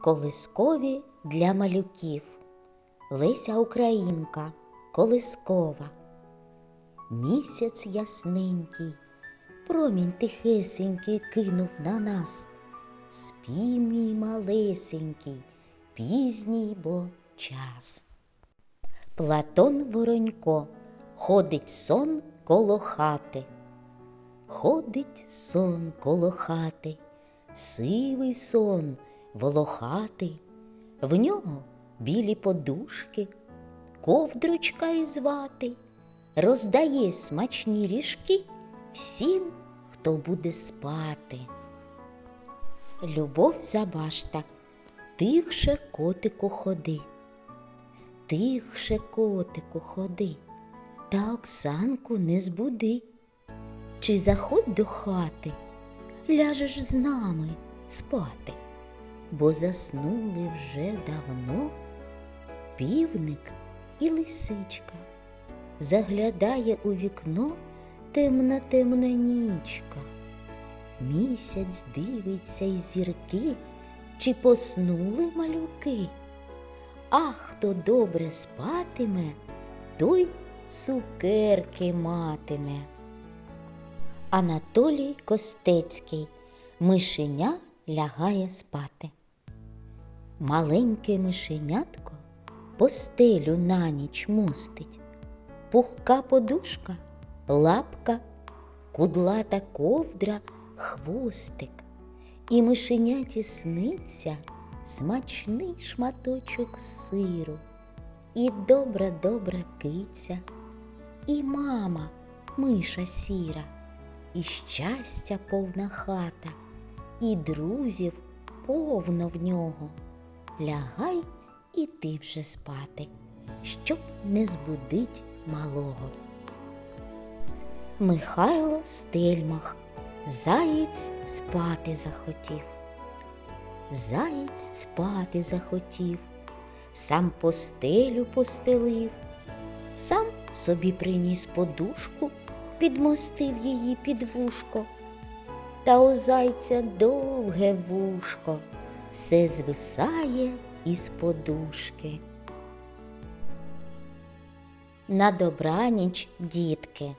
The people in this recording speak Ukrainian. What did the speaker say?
Колискові для малюків. Леся Українка Колискова. Місяць ясненький, промінь тихесенький кинув на нас. Спій, мій малесенький, пізній бо час. Платон Воронько ходить сон коло хати. Ходить сон коло хати, сивий сон, волохатий, в нього білі подушки, ковдрочка із вати, роздає смачні ріжки всім, хто буде спати. Любов Забашта, тихше котику ходи, тихше котику ходи, та Оксанку не збуди. Чи заходь до хати, ляжеш з нами спати, бо заснули вже давно півник і лисичка. Заглядає у вікно темна темна нічка. Місяць дивиться й зірки, чи поснули малюки. А хто добре спатиме, той цукерки матиме. Анатолій Костецький Мишеня лягає спати. Маленьке мишенятко постелю на ніч мостить, пухка подушка, лапка, кудлата ковдра, хвостик, і мишеняті сниться смачний шматочок сиру, і добра добра киця, і мама миша сіра. І щастя повна хата, і друзів повно в нього. Лягай і ти вже спати, щоб не збудить малого. Михайло Стельмах Заєць спати захотів. Заєць спати захотів, сам постелю постелив, сам собі приніс подушку підмостив її під вушко. Та у зайця довге вушко, все звисає із подушки. На добраніч, дітки.